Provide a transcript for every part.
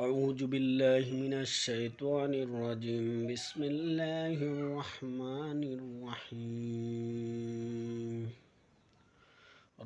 أعوذ بالله من الشيطان الرجيم بسم الله الرحمن الرحيم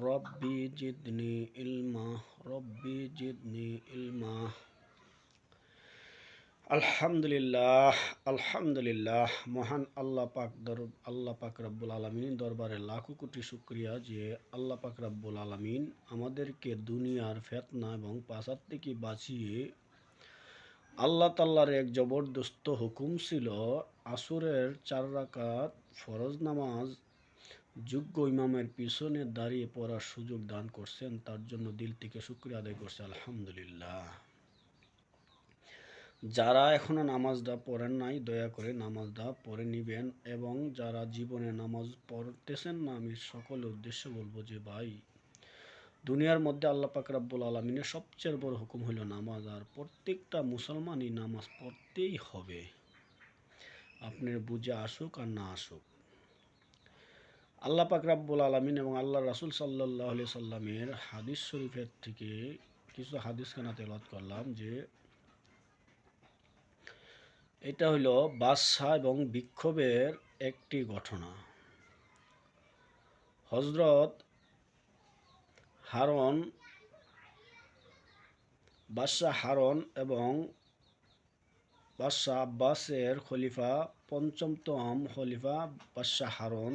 ربي جدني علما ربي جدني علما আলহামদুলিল্লাহ আলহামদুলিল্লাহ মহান আল্লাহ পাক দর আল্লাহ পাক রব্বুল আলমিন দরবারে লাখো কোটি শুক্রিয়া যে আল্লাহ পাক রব্বুল আলমিন আমাদেরকে দুনিয়ার ফেতনা এবং পাশার থেকে বাঁচিয়ে আল্লাহ তাল্লার এক জবরদস্ত হুকুম ছিল, আসুরের চার রাকাত ফরজ নামাজ যোগ্য ইমামের পিছনে দাঁড়িয়ে পড়ার সুযোগ দান করছেন, তার জন্য দিল থেকে শুক্রিয়া আদায় করছে, আলহামদুলিল্লাহ। যারা এখনও নামাজটা পড়েন নাই, দয়া করে নামাজটা পড়ে নিবেন এবং যারা জীবনে নামাজ পড়তেছেন না, আমি সকলের উদ্দেশ্যে বলব যে, ভাই দুনিয়ার মধ্যে আল্লাহ পাক রাব্বুল আলমিনের সবচেয়ে বড় হুকুম হলো নামাজ, আর প্রত্যেকটা মুসলমানই নামাজ পড়তেই হবে। আপনার বুঝে আসুক আর না আসুক। আল্লাহ পাক রাব্বুল আলমিন এবং আল্লাহ রাসুল সাল্লাহ সাল্লামের হাদিস শরীফের থেকে কিছু হাদিস খানা তেলত করলাম যে এটা হলো বাদশাহ এবং বিক্ষোভের একটি ঘটনা। হজরত হারন, বাদশাহ হারন এবং বাদশাহ আব্বাসের খলিফা, পঞ্চমতম খলিফা বাদশাহ হারন।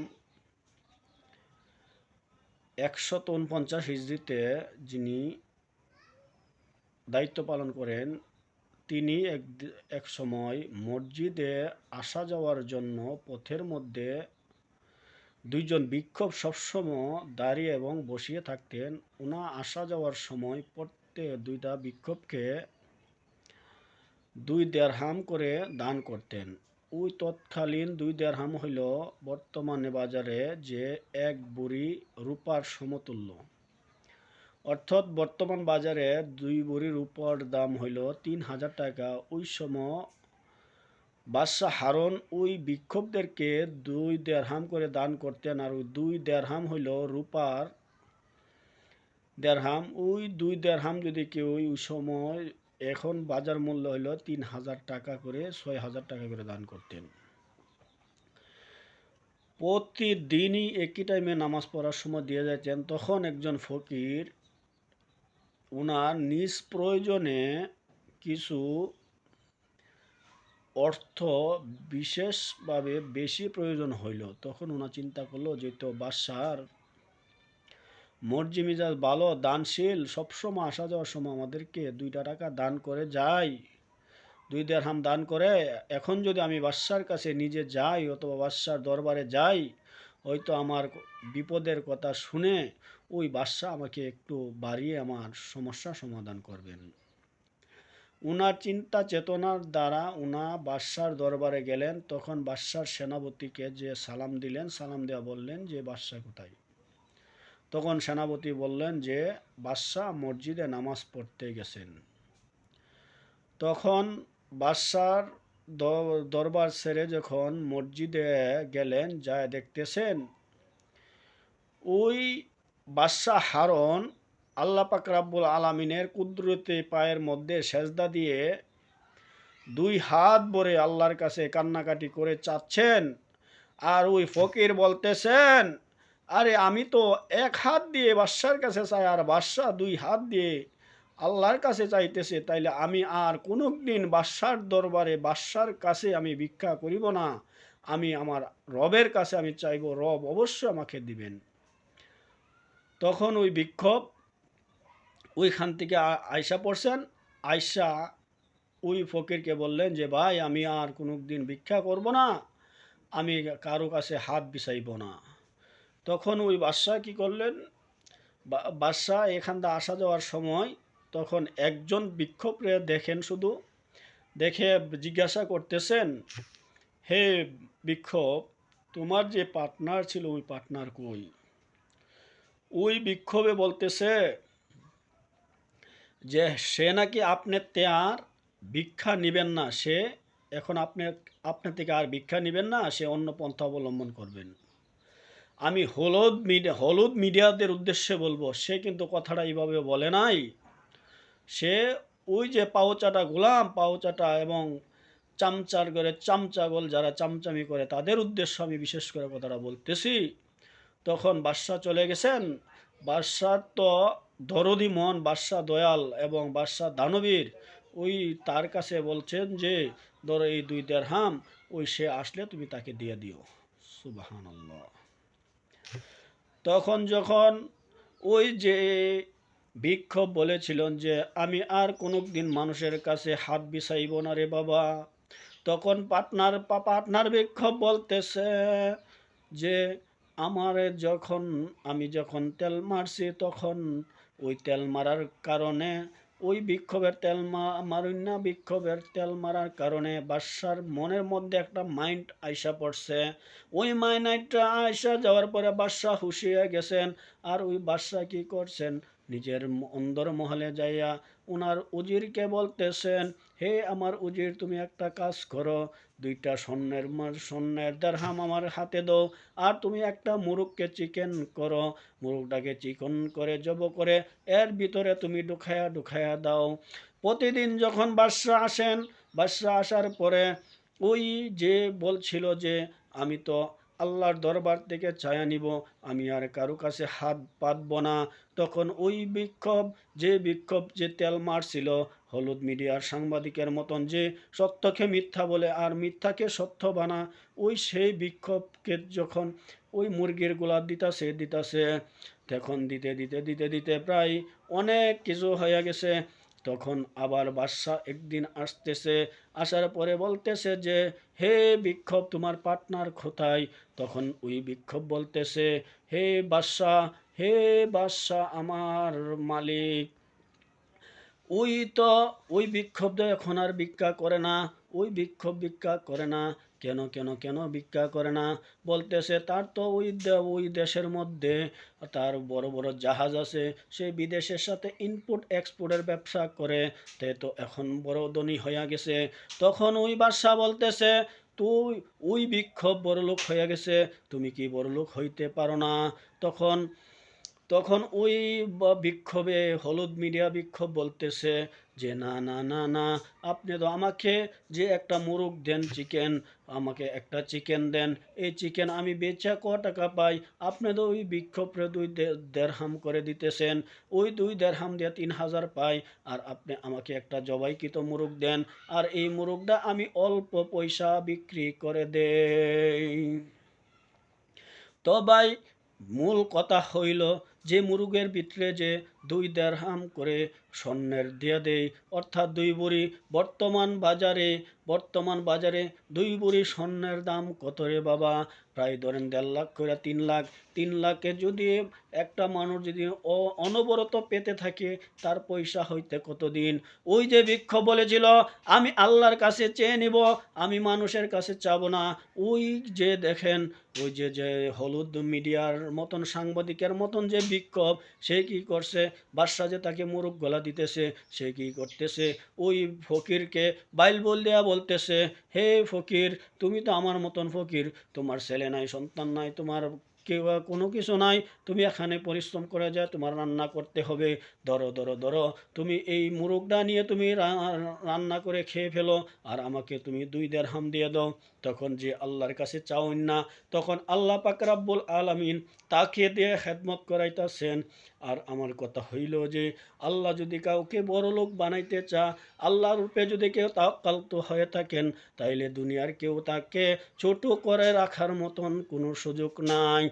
একশত উনপঞ্চাশ হিজড়িতে যিনি দায়িত্ব পালন করেন, তিনি এক এক সময় মসজিদে আসা যাওয়ার জন্য পথের মধ্যে দুইজন বিক্ষোভ সবসময় দাঁড়িয়ে এবং বসিয়ে থাকতেন। ওনা আসা যাওয়ার সময় প্রত্যেক দুইটা বিক্ষোভকে দুই দেড়হাম করে দান করতেন। ওই তৎকালীন দুই দেড়হাম হইল বর্তমানে বাজারে যে এক বুড়ি রূপার সমতুল্য। অর্থাৎ বর্তমান বাজারে দুই বড়ির রূপার দাম হইল তিন হাজার টাকা। ওই সময় বাদশাহ হারন ওই বিক্ষোভদেরকে দুই দেড়হাম করে দান করতেন আর ওই দুই দেড়হাম হইল রূপার দেড়হাম। ওই দুই দেড়হাম যদি কেউ ওই সময় এখন বাজার মূল্য হইল তিন হাজার টাকা করে, ছয় হাজার টাকা করে দান করতেন। প্রতিদিনই একই টাইমে নামাজ পড়ার সময় দিয়ে যাইতেন। তখন একজন ফকির ওনার নিজ প্রয়োজনে কিছু অর্থ বিশেষভাবে বেশি প্রয়োজন হইল। তখন ওনা চিন্তা করল যে, তো বাদশার মর্জি মিজাজ ভালো, দানশীল, সবসময় আসা যাওয়ার সময় আমাদেরকে দুইটা টাকা দান করে যাই। দুই দেড়হাম দান করে, এখন যদি আমি বাদশার কাছে নিজে যাই অথবা বাদশার দরবারে যাই, হয়তো আমার বিপদের কথা শুনে ওই বাদশাহ আমাকে একটু বাড়িয়ে আমার সমস্যা সমাধান করবেন। উনার চিন্তা চেতনার দ্বারা উনা বাদশার দরবারে গেলেন, তখন বাদশার সেনাপতিকে যে সালাম দিলেন, সালাম দেওয়া বললেন যে বাদশাহ কোথায়? তখন সেনাপতি বললেন যে বাদশাহ মসজিদে নামাজ পড়তে গেছেন। তখন বাদশার দরবার সেরে যখন মসজিদে গেলেন যা দেখতেছেন, ওই বাদশাহ হারন আল্লাহ পাক রাব্বুল আলমিনের কুদরতে পায়ের মধ্যে সেজদা দিয়ে দুই হাত ভরে আল্লাহর কাছে কান্নাকাটি করে চাচ্ছেন। আর ওই ফকির বলতেছেন, আরে আমি তো এক হাত দিয়ে বাদশার কাছে চাই, আর বাদশাহ দুই হাত দিয়ে আল্লাহর কাছে চাইতেছে, তাইলে আমি আর কোনো দিন বাদশার দরবারে বাদশার কাছে আমি ভিক্ষা করিব না। আমি আমার রবের কাছে আমি চাইব, রব অবশ্যই আমাকে দিবেন। তখন ওই বিক্ষোভ ওইখান থেকে আয়সা পড়ছেন। আয়সা ওই ফকিরকে বললেন যে, ভাই, আমি আর কোনো দিন ভিক্ষা করব না। আমি কারও কাছে হাত বিছাইব না। তখন ওই বাদশাহ কি করলেন? বাদশাহ এখান থেকে আসা যাওয়ার সময় তখন একজন বিক্ষোভে দেখেন শুধু। দেখে জিজ্ঞাসা করতেছেন, হে বিক্ষোভ, তোমার যে পার্টনার ছিল, ওই পার্টনার কই? ওই বিক্ষোভে বলতেছে যে সে নাকি আপনার আর ভিক্ষা নেবেন না, সে এখন আপনি, আপনার থেকে আর ভিক্ষা নেবেন না, সে অন্য পন্থা অবলম্বন করবেন। আমি হলুদ মিডিয়া, হলুদ মিডিয়াদের উদ্দেশ্যে বলব, সে কিন্তু কথাটা এইভাবে বলে নাই। সে ওই যে পাওচাটা গোলাম পাওচাটা এবং চামচার করে চামচাগল যারা চামচামি করে, তাদের উদ্দেশ্য আমি বিশেষ করে কথাটা বলতেছি। তখন বাদশাহ চলে গেছেন। বাদশাহ তো দরদি মন বাদশাহ দয়াল এবং বাদশাহ দানবীর, ওই তার কাছে বলছেন যে, ধরো এই দুই দেড়হাম, ওই সে আসলে তুমি তাকে দিয়ে দিও। সুবাহান তখন যখন ওই যে বিক্ষোভ বলেছিলেন যে, আমি আর কোনো দিন মানুষের কাছে হাত বিছাইব না রে বাবা। তখন পাটনার পাটনার বিক্ষোভ বলতেছে যে, আমার যখন, আমি যখন তেল মারছি, তখন ওই তেল মারার কারণে, ওই বিক্ষোভের তেল মারুন না বিক্ষোভের তেল মারার কারণে বাদশার মনের মধ্যে একটা মাইন্ড আইসা পড়ছে। ওই মাইন্ডটা আইসা যাওয়ার পরে বাদশাহ হুশিয়ে গেছেন। আর ওই বাদশাহ কি করছেন? নিজের অন্দর মহলে যাইয়া ওনার উজিরকে বলতেছেন হে আমার উজির, তুমি একটা কাজ করো। দুইটা স্বর্ণের স্বর্ণের দেড়হাম আমার হাতে দাও, আর তুমি একটা মুরগকে চিকেন করো। মুরগটাকে চিকন করে, জব করে, এর ভিতরে তুমি ডুখায়া ডুখায়া দাও। প্রতিদিন যখন বাদশাহ আসেন, বাদশাহ আসার পরে ওই যে বলছিল যে, আমি তো আল্লাহর দরবার থেকে ছায়া নিব, আমি আর কারও কাছে হাত পাতব না। তখন ওই বিক্ষোভ, যে বিক্ষোভ, যে তেল মারছিল, হলুদ মিডিয়ার সাংবাদিকের মতন যে সত্যকে মিথ্যা বলে আর মিথ্যাকে সত্য বানা, ওই সেই বিক্ষোভকে যখন ওই মুরগির গোলা দিতাছে দিতাছে, তখন দিতে দিতে দিতে দিতে প্রায় অনেক কিছু হয়ে গেছে। তখন আবার বাদশাহ একদিন আসতেছে, আসার পরে বলতেছে যে, হে বিক্ষোভ তোমার পার্টনার কোথায়? তখন ওই বিক্ষোভ বলতেছে, হে বাদশাহ হে বাদশাহ আমার মালিক। ওই তো ওই বিক্ষোভ এখন আর ভিক্ষা করে না, ওই বিক্ষোভ ভিক্ষা করে না, কেন কেন কেন ভিক্ষা করে না? বলতেছে, তার তো ওই ওই দেশের মধ্যে তার বড় বড় জাহাজ আছে, সে বিদেশের সাথে ইনপুট এক্সপোর্টের ব্যবসা করে, তে তো এখন বড় ধনী হইয়া গেছে। তখন ওই বাদশাহ বলতেছে, তুই ওই বিক্ষোভ বড়লোক হইয়া গেছে, তুমি কি বড়লোক হইতে পারো না? তখন তখন ওই বিক্ষোভে, হলুদ মিডিয়া বিক্ষোভ বলতেছে যে, না না না না, আপনি তো আমাকে যে একটা মুরগ দেন চিকেন, আমাকে একটা চিকেন দেন, এই চিকেন আমি বেচা ক টাকা পাই? আপনি তো ওই বিক্ষোভে দুই দেড়হাম করে দিতেছেন, ওই দুই দেড়হাম দিয়ে তিন হাজার পাই, আর আপনি আমাকে একটা জবাইকৃত মুরগ দেন, আর এই মুরগটা আমি অল্প পয়সা বিক্রি করে দেই। তো ভাই মূল কথা হইল যে মুরুগের ভিতরে যে দুই দেড় হাম করে স্বর্ণের দিয়ে দেয় অর্থাৎ দুই বুড়ি বর্তমান বাজারে বর্তমান বাজারে দুই বুড়ি স্বর্ণের দাম কত রে বাবা? প্রায় ধরেন দেড় লাখ করে তিন লাখ। তিন লাখে যদি একটা মানুষ যদি অনবরত পেতে থাকে, তার পয়সা হইতে কতদিন? ওই যে বৃক্ষ বলেছিল, আমি আল্লাহর কাছে চেয়ে নিব, আমি মানুষের কাছে চাবো না। ওই যে দেখেন, ওই যে যে হলুদ মিডিয়ার মতন সাংবাদিকের মতন যে বিক্ষোভ, সে কি করছে? বাদশাহ যে তাকে মুরগ গলা দিতেছে, সে কি করতেছে? ওই ফকিরকে বাইল বল দেয়া বলতেছে, হে ফকির, তুমি তো আমার মতন ফকির। তোমার ছেলে নাই, সন্তান নাই, তোমার কেউ কোনো কিছু নাই। তুমি এখানে পরিশ্রম করে যায় তোমার রান্না করতে হবে। ধরো ধরো ধরো, তুমি এই মুরগটা নিয়ে তুমি রান্না করে খেয়ে ফেলো, আর আমাকে তুমি দুই দেড় হাম দিয়ে দাও। তখন যে আল্লাহর কাছে চাওন না, তখন আল্লাহ পাক রাব্বুল আলামিন তাকে দিয়ে খেদমত করাইতেছেন। আর আমার কথা হইল যে, আল্লাহ যদি কাউকে বড় লোক বানাইতে চা আল্লাহ রূপে যদি কেউ তাকালত হয়ে থাকেন, তাইলে দুনিয়ার কেউ তাকে ছোট করে রাখার মতন কোনো সুযোগ নাই।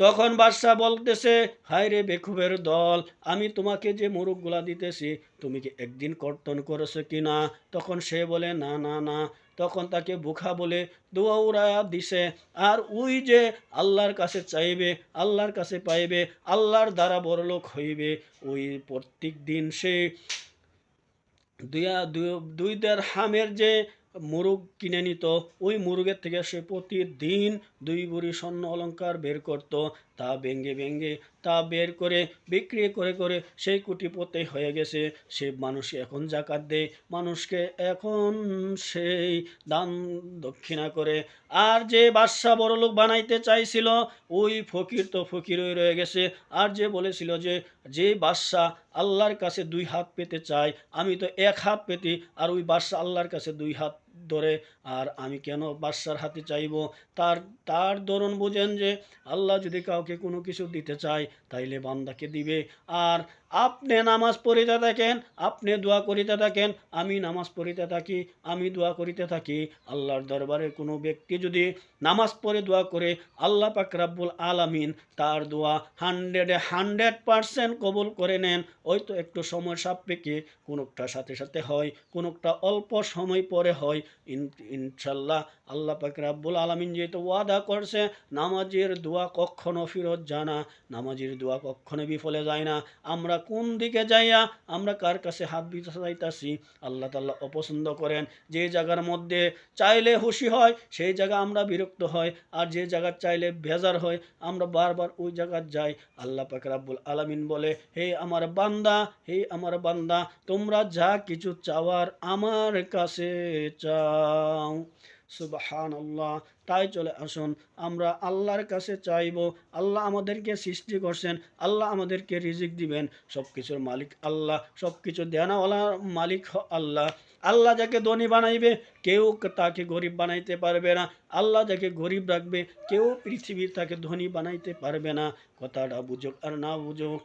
তখন বাদশাহ বলতেছে, হায় রে বেকুবের দল, আমি তোমাকে যে মুরগগুলা দিতেছি, তুমি কি একদিন কর্তন করেছ কি না? তখন সে বলে, না না না। তখন তাকে বুখা বলে দৌড়ায়া দিছে, আর ওই যে আল্লাহর কাছে চাইবে, আল্লাহর কাছে পাইবে, আল্লাহর দ্বারা বড়লোক হইবে ওই প্রত্যেক দিন সে দুই- দুই দেড় হামের যে মুরগ কিনে নিত। ওই মুরগের থেকে সে প্রতিদিন দুই বুড়ি স্বর্ণ অলংকার বের করত। তা ভেঙ্গে ভেঙ্গে তা বের করে বিক্রি করে করে সেই কুটিপতি হয়ে গেছে। সে মানুষ এখন জাকাত দেয়। মানুষকে এখন সেই দান দক্ষিণা করে। আর যে বাদশাহ বড় লোক বানাইতে চাইছিল, ওই ফকির তো ফকিরই রয়ে গেছে। আর যে বলেছিল যে যে বাদশাহ আল্লাহর কাছে দুই হাত পেতে চায়, আমি তো এক হাত পেতে, আর ওই বাদশাহ আল্লাহর কাছে দুই হাত ধরে, আর আমি কেন বাদশার হাতে চাইব? তার তার দরুন বুঝেন যে, আল্লাহ যদি কাউকে কোনো কিছু দিতে চায়, তাইলে বান্দাকে দিবে। আর আপনি নামাজ পড়িতে থাকেন, আপনি দোয়া করিতে থাকেন, আমি নামাজ পড়িতে থাকি, আমি দোয়া করিতে থাকি। আল্লাহর দরবারে কোনো ব্যক্তি যদি নামাজ পড়ে দোয়া করে, আল্লাহ পাক রাব্বুল আলামিন তার দোয়া হান্ড্রেডে হান্ড্রেড পারসেন্ট কবুল করে নেন। ওই তো একটু সময় সাপেক্ষে কোনোটা সাথে সাথে হয়, কোনোটা অল্প সময় পরে হয়। ইন- ইনশাল্লাহ আল্লাহ পাক রাব্বুল আলামিন যেহেতু ওয়াদা করছে, নামাজের দোয়া কখনো ফিরত যায় না, নামাজের দোয়া কখনো বিফলে যায় না। আমরা কোন দিকে যাইয়া আমরা কার কাছে হাত চাইতাছি? আল্লাহ তাল্লাহ অপছন্দ করেন। যে জায়গার মধ্যে চাইলে খুশি হয়, সেই জায়গা আমরা বিরক্ত হয়। আর যে জায়গা চাইলে বেজার হয়, আমরা বারবার ওই জায়গার যাই। আল্লাহ পাক রাব্বুল আলামিন বলে, হে আমার বান্দা, হে আমার বান্দা, তোমরা যা কিছু চাওয়ার আমার কাছে চাও। সুবাহান আল্লাহ তাই চলে আসুন। আমরা আল্লাহর কাছে চাইব, আল্লাহ আমাদেরকে সৃষ্টি করছেন, আল্লাহ আমাদেরকে রিজিক দিবেন। সব কিছুর মালিক আল্লাহ সব কিছু দেনাওয়ালা মালিক আল্লাহ। আল্লাহ যাকে ধনী বানাইবে, কেউ তাকে গরিব বানাইতে পারবে না। আল্লাহ যাকে গরিব রাখবে, কেউ পৃথিবীর তাকে ধনী বানাইতে পারবে না। কথাটা বুঝুক আর না বুঝুক।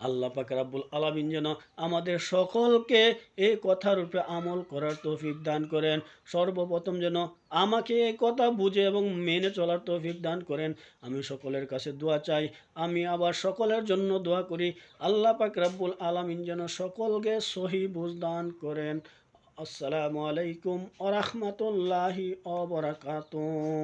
আল্লাহ পাক রাব্বুল আলামিন যেন আমাদের সকলকে এই কথার উপরে আমল করার তৌফিক দান করেন। সর্বপ্রথম যেন আমাকে এই কথা বুঝে এবং মেনে চলার তৌফিক দান করেন। আমি সকলের কাছে দোয়া চাই। আমি আবার সকলের জন্য দোয়া করি। আল্লাহ পাক রাব্বুল আলামিন যেন সকলকে সহি বুঝ দান করেন। আসসালামু আলাইকুম ওয়া রাহমাতুল্লাহি ওয়া বারাকাতুহু।